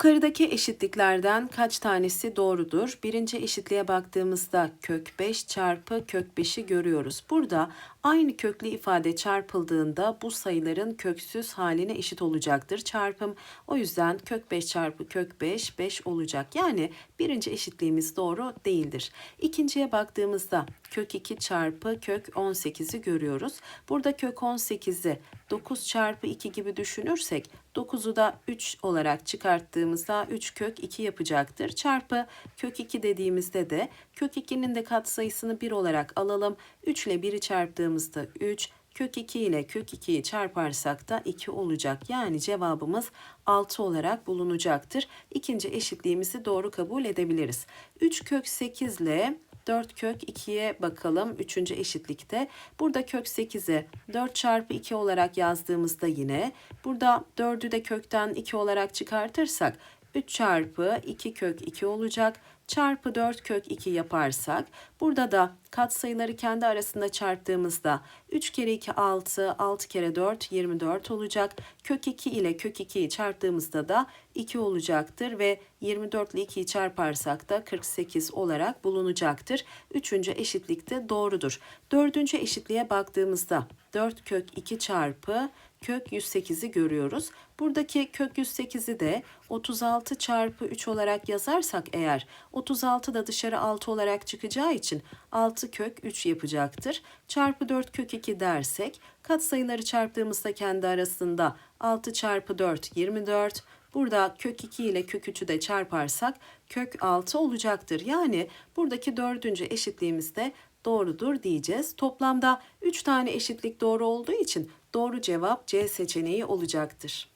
Yukarıdaki eşitliklerden kaç tanesi doğrudur? Birinci eşitliğe baktığımızda kök 5 çarpı kök 5'i görüyoruz. Burada aynı köklü ifade çarpıldığında bu sayıların köksüz haline eşit olacaktır. Çarpım o yüzden kök 5 çarpı kök 5 5 olacak. Yani birinci eşitliğimiz doğru değildir. İkinciye baktığımızda kök 2 çarpı kök 18'i görüyoruz. Burada kök 18'i 9 çarpı 2 gibi düşünürsek 9'u da 3 olarak çıkarttığımızda 3 kök 2 yapacaktır. Çarpı kök 2 dediğimizde de kök 2'nin de katsayısını 1 olarak alalım. 3 ile 1'i çarptığımızda 3, kök 2 ile kök 2'yi çarparsak da 2 olacak. Yani cevabımız 6 olarak bulunacaktır. İkinci eşitliğimizi doğru kabul edebiliriz. 3 kök 8 ile 4 kök 2'ye bakalım. Üçüncü eşitlikte. Burada kök 8'i 4 çarpı 2 olarak yazdığımızda yine burada 4'ü de kökten 2 olarak çıkartırsak 3 çarpı 2 kök 2 olacak. Çarpı 4 kök 2 yaparsak burada da katsayıları kendi arasında çarptığımızda 3 kere 2 6, 6 kere 4 24 olacak. Kök 2 ile kök 2'yi çarptığımızda da 2 olacaktır ve 24 ile 2'yi çarparsak da 48 olarak bulunacaktır. Üçüncü eşitlikte doğrudur. Dördüncü eşitliğe baktığımızda 4 kök 2 çarpı kök 108'i görüyoruz. Buradaki kök 108'i de 36 çarpı 3 olarak yazarsak eğer 36 da dışarı 6 olarak çıkacağı için 6 kök 3 yapacaktır. Çarpı 4 kök 2 dersek katsayıları çarptığımızda kendi arasında 6 çarpı 4 24 Burada kök 2 ile kök 3'ü de çarparsak kök 6 olacaktır. Yani buradaki dördüncü eşitliğimiz de doğrudur diyeceğiz. Toplamda 3 tane eşitlik doğru olduğu için doğru cevap C seçeneği olacaktır.